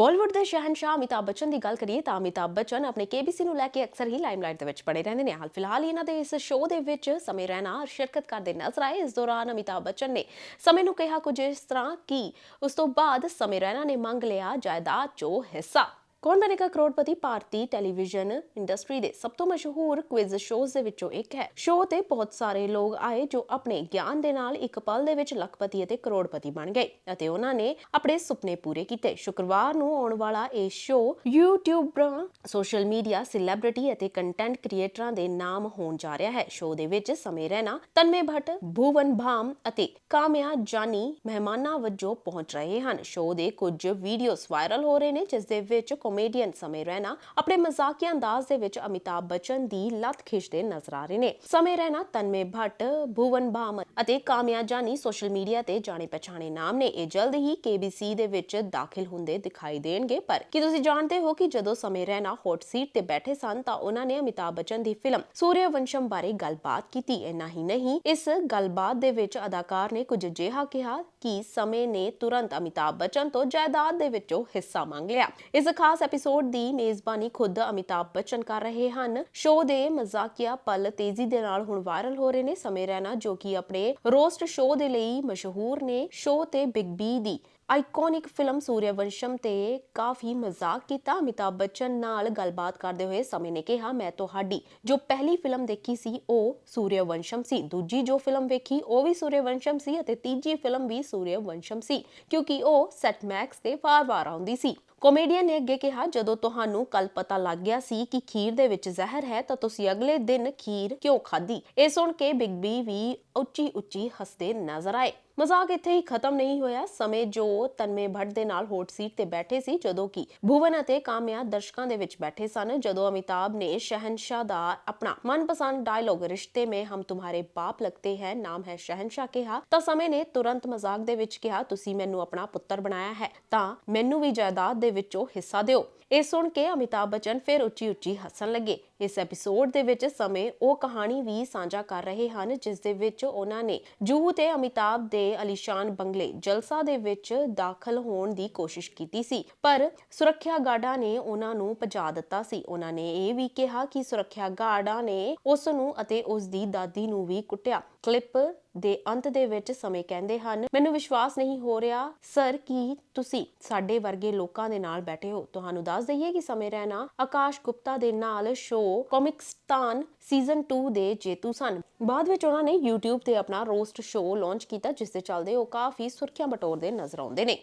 ਬਾਲੀਵੁੱਡ ਦੇ ਸ਼ਹਿਨशाह ਅਮਿਤਾਭ ਬੱਚਨ ਦੀ ਗੱਲ ਕਰੀਏ ਤਾਂ ਅਮਿਤਾਭ ਬੱਚਨ ਆਪਣੇ KBC ਨੂੰ ਲੈ ਕੇ ਅਕਸਰ ਹੀ ਲਾਈਮਲਾਈਟ ਦੇ ਵਿੱਚ ਬਣੇ ਰਹਿੰਦੇ ਨੇ। ਹਾਲ ਫਿਲਹਾਲ ਇਹਨਾਂ ਦੇ ਇਸ ਸ਼ੋਅ ਦੇ ਵਿੱਚ ਸਮੇਂ ਰਹਿਣਾ ਸ਼ਿਰਕਤ ਕਰਦੇ ਨਜ਼ਰ ਆਏ। ਇਸ ਦੌਰਾਨ ਅਮਿਤਾਭ ਬੱਚਨ ਨੇ ਸਮੇਂ ਨੂੰ ਕਿਹਾ ਕੁਝ ਇਸ ਤਰ੍ਹਾਂ ਕਿ ਉਸ ਤੋਂ ਬਾਅਦ ਸਮੇਂ ਰਹਿਣਾ ਨੇ ਮੰਗ ਲਿਆ, ਜਾਇਦਾਦ 'ਚੋਂ ਹਿੱਸਾ। ਕੌਣ ਬਣੇਗਾ ਕਰੋੜਪਤੀ ਭਾਰਤੀ ਟੈਲੀਵਿਜ਼ਨ ਇੰਡਸਟਰੀ ਦੇ ਸਭ ਤੋਂ ਮਸ਼ਹੂਰ ਕੁਇਜ਼ ਸ਼ੋਜ਼ ਦੇ ਵਿੱਚੋਂ ਇੱਕ ਹੈ। ਸ਼ੋਅ ਤੇ ਬਹੁਤ ਸਾਰੇ ਲੋਕ ਆਏ ਜੋ ਆਪਣੇ ਗਿਆਨ ਦੇ ਨਾਲ ਇੱਕ ਪਲ ਦੇ ਵਿੱਚ ਲੱਖਪਤੀ ਅਤੇ ਕਰੋੜਪਤੀ ਬਣ ਗਏ ਅਤੇ ਉਹਨਾਂ ਨੇ ਆਪਣੇ ਸੁਪਨੇ ਪੂਰੇ ਕੀਤੇ। ਸ਼ੁੱਕਰਵਾਰ ਨੂੰ ਆਉਣ ਵਾਲਾ ਇਹ ਸ਼ੋਅ ਯੂਟਿਊਬਰਾਂ ਸੋਸ਼ਲ ਮੀਡੀਆ ਸੈਲੀਬ੍ਰਿਟੀ ਅਤੇ ਕੰਟੈਂਟ ਕ੍ਰੀਏਟਰਾਂ ਦੇ ਨਾਮ ਹੋਣ ਜਾ ਰਿਹਾ ਹੈ। ਸ਼ੋਅ ਦੇ ਵਿੱਚ ਸਮੇ ਰਹਿਣਾ ਤਨਮੇ ਭੱਟ, ਭੂਵਨ ਭਾਮ ਅਤੇ ਕਾਮਿਆ ਜਾਨੀ ਮਹਿਮਾਨਾਂ ਵਜੋਂ ਪਹੁੰਚ ਰਹੇ ਹਨ। ਸ਼ੋਅ ਦੇ ਕੁਝ ਵੀਡੀਓਜ਼ ਵਾਇਰਲ ਹੋ ਰਹੇ ਨੇ, ਜਿਸ ਦੇ ਵਿੱਚ ਕਾਮੇਡੀਅਨ ਸਮੇਂ ਰਹਿਣਾ ਆਪਣੇ ਮਜ਼ਾਕੀਆ ਅੰਦਾਜ਼ ਦੇ ਵਿੱਚ ਅਮਿਤਾਭ ਬਚਨ ਦੀ ਲੱਤ ਖਿੱਚਦੇ ਨਜ਼ਰ ਆ ਰਹੇ ਨੇ। ਸਮੇਂ ਰਹਿਣਾ ਤਨਮੇ ਭੱਟ, ਭੂਵਨ ਭਾਮ ਅਤੇ ਕਾਮਿਆ ਜਾਨੀ ਸੋਸ਼ਲ ਮੀਡੀਆ ਤੇ ਜਾਣੇ ਪਛਾਣੇ ਨਾਮ ਨੇ। ਇਹ ਜਲਦ ਹੀ KBC ਦੇ ਵਿੱਚ ਦਾਖਲ ਹੁੰਦੇ ਦਿਖਾਈ ਦੇਣਗੇ। ਪਰ ਕੀ ਤੁਸੀਂ ਜਾਣਦੇ ਹੋ ਕਿ ਜਦੋਂ ਸਮੇਂ ਰਹਿਣਾ ਹੌਟ ਸੀਟ ਤੇ ਬੈਠੇ ਸਨ ਤਾਂ ਉਹਨਾਂ ਨੇ ਅਮਿਤਾਭ ਬਚਨ ਦੀ ਫਿਲਮ ਸੂਰਿਆਵੰਸ਼ਮ ਬਾਰੇ ਗੱਲਬਾਤ ਕੀਤੀ। ਇੰਨਾ ਹੀ ਨਹੀਂ, ਇਸ ਗੱਲਬਾਤ ਦੇ ਵਿੱਚ ਅਦਾਕਾਰ ਨੇ ਕੁਝ ਅਜਿਹਾ ਕਿਹਾ ਕਿ ਸਮੇਂ ਨੇ ਤੁਰੰਤ ਅਮਿਤਾਭ ਬੱਚਨ ਤੋਂ ਜਾਇਦਾਦ ਦੇ ਵਿੱਚੋਂ ਹਿੱਸਾ ਮੰਗ ਲਿਆ। ਇਸ ਖਾਸ ਐਪੀਸੋਡ ਦੀ ਮੇਜ਼ਬਾਨੀ ਖੁਦ ਅਮਿਤਾਭ ਬੱਚਨ ਕਰ ਰਹੇ ਹਨ। ਸ਼ੋਅ ਦੇ ਮਜ਼ਾਕੀਆ ਪਲ ਤੇਜ਼ੀ ਦੇ ਨਾਲ ਹੁਣ ਵਾਇਰਲ ਹੋ ਰਹੇ ਨੇ। ਸਮੇਂ ਰਹਿਣਾ ਜੋ ਕਿ ਆਪਣੇ ਰੋਸਟ ਸ਼ੋਅ ਦੇ ਲਈ ਮਸ਼ਹੂਰ ਨੇ। ਸ਼ੋਅ ਤੇ ਬਿਗ ਬੀ ਦੀ ਆਈਕੋਨਿਕ ਫਿਲਮ ਸੂਰਿਆਵੰਸ਼ਮ ਤੇ ਕਾਫੀ ਮਜ਼ਾਕ ਕੀਤਾ। ਅਮਿਤਾਭ ਬੱਚਨ ਨਾਲ ਗੱਲਬਾਤ ਕਰਦੇ ਹੋਏ ਸਮੇਂ ਨੇ ਕਿਹਾ, ਮੈਂ ਤੁਹਾਡੀ ਜੋ ਪਹਿਲੀ ਫਿਲਮ ਦੇਖੀ ਸੀ, ਉਹ ਸੂਰਯਵੰਸ਼ਮ ਸੀ। ਦੂਜੀ ਜੋ ਫਿਲਮ ਵੇਖੀ, ਉਹ ਵੀ ਸੂਰਯਵੰਸ਼ਮ ਸੀ ਅਤੇ ਤੀਜੀ ਫਿਲਮ ਵੀ ਸੂਰਯਵੰਸ਼ਮ ਸੀ, ਕਿਉਂਕਿ ਉਹ ਸੈਟਮੈਕਸ ਤੇ ਵਾਰ-ਵਾਰ ਆਉਂਦੀ ਸੀ। ਕਾਮੇਡੀਅਨ ਨੇ ਅੱਗੇ ਕਿਹਾ, ਜਦੋਂ ਤੁਹਾਨੂੰ ਕੱਲ ਪਤਾ ਲੱਗ ਗਿਆ ਸੀ ਕਿ ਖੀਰ ਦੇ ਵਿੱਚ ਜ਼ਹਿਰ ਹੈ, ਤਾਂ ਤੁਸੀਂ ਅਗਲੇ ਦਿਨ ਖੀਰ ਕਿਉਂ ਖਾਧੀ? ਇਹ ਸੁਣ ਕੇ ਬਿਗ ਬੀ ਵੀ ਉੱਚੀ ਉੱਚੀ ਹੱਸਦੇ ਨਜ਼ਰ ਆਏ। ਮਜ਼ਾਕ ਇੱਥੇ ਹੀ ਖਤਮ ਨਹੀਂ ਹੋਇਆ। ਸਮੇਂ ਜੋ ਤਨਮੇ ਭੱਟ ਦੇ ਨਾਲ ਹੋਟ ਸੀਟ ਤੇ ਬੈਠੇ ਸੀ, ਜਦੋਂ ਕਿ ਭੁਵਨ ਅਤੇ ਕਾਮਿਆ ਦਰਸ਼ਕਾਂ ਦੇ ਵਿੱਚ ਬੈਠੇ ਸਨ, ਜਦੋਂ ਅਮਿਤਾਬ ਨੇ ਸ਼ਹਿਨशाह ਦਾ ਆਪਣਾ ਮਨਪਸੰਦ ਡਾਇਲੌਗ ਰਿਸ਼ਤੇ ਮੇਂ ਹਮ ਤੁਹਾਰੇ ਬਾਪ ਲੱਗਤੇ ਹੈ, ਨਾਮ ਹੈ ਸ਼ਹਿਨशाह ਕਿਹਾ। ਤਾਂ ਸਮੇਂ ਨੇ ਤੁਰੰਤ ਮਜ਼ਾਕ ਦੇ ਵਿੱਚ ਕਿਹਾ, ਤੁਸੀਂ ਮੈਨੂੰ ਆਪਣਾ ਪੁੱਤਰ ਬਣਾਇਆ ਹੈ, ਤਾਂ ਮੈਨੂੰ ਵੀ ਜਾਇਦਾਦ ਦੇ ਵਿੱਚੋਂ ਹਿੱਸਾ ਦਿਓ। ਇਹ ਸੁਣ ਕੇ ਅਮਿਤਾਭ ਬਚਨ ਫਿਰ ਉੱਚੀ ਉੱਚੀ ਹੱਸਣ ਲੱਗੇ। ਇਸ ਐਪੀਸੋਡ ਦੇ ਵਿੱਚ ਸਮੇਂ ਉਹ ਕਹਾਣੀ ਵੀ ਸਾਂਝਾ ਕਰ ਰਹੇ ਹਨ, ਜਿਸ ਦੇ ਵਿੱਚ ਉਹਨਾਂ ਨੇ ਜੂਹ ਤੇ ਅਮਿਤਾਭ ਦੇ ਅਲੀਸ਼ਾਨ ਬੰਗਲੇ ਜਲਸਾ ਦੇ ਵਿੱਚ ਦਾਖਲ ਹੋਣ ਦੀ ਕੋਸ਼ਿਸ਼ ਕੀਤੀ ਸੀ, ਪਰ ਸੁਰੱਖਿਆ ਗਾਰਡਾਂ ਨੇ ਉਹਨਾਂ ਨੂੰ ਭਜਾ ਦਿੱਤਾ ਸੀ। ਉਹਨਾਂ ਨੇ ਇਹ ਵੀ ਕਿਹਾ ਕਿ ਸੁਰੱਖਿਆ ਗਾਰਡਾਂ ਨੇ ਉਸ ਨੂੰ ਅਤੇ ਉਸ ਦੀ ਦਾਦੀ ਨੂੰ ਵੀ ਕੁੱਟਿਆ। ਕਲਿੱਪ ਦੇ ਅੰਤ ਦੇ ਵਿੱਚ ਸਮੇਂ ਕਹਿੰਦੇ ਹਨ, ਮੈਨੂੰ ਵਿਸ਼ਵਾਸ ਨਹੀਂ ਹੋ ਰਿਹਾ, ਸਰ, ਕਿ ਤੁਸੀਂ ਸਾਡੇ ਵਰਗੇ ਲੋਕਾਂ ਦੇ ਨਾਲ ਬੈਠੇ ਹੋ। ਤੁਹਾਨੂੰ ਦੱਸ ਦਈਏ ਕਿ ਸਮੇਂ ਰਹਿਣਾ ਆਕਾਸ਼ ਗੁਪਤਾ ਦੇ ਨਾਲ ਸ਼ੋਅ ਕੋਮਿਕਸਤਾਨ ਸੀਜ਼ਨ 2 ਦੇ ਜੇਤੂ ਸਨ। ਬਾਅਦ ਵਿੱਚ ਉਹਨਾਂ ਨੇ YouTube ਤੇ ਆਪਣਾ ਰੋਸਟ ਸ਼ੋਅ ਲਾਂਚ ਕੀਤਾ ਜਿਸ ਦੇ ਚੱਲਦੇ ਉਹ ਕਾਫੀ ਸੁਰਖੀਆਂ ਬਟੋਰਦੇ ਨਜ਼ਰ ਆਉਂਦੇ ਨੇ।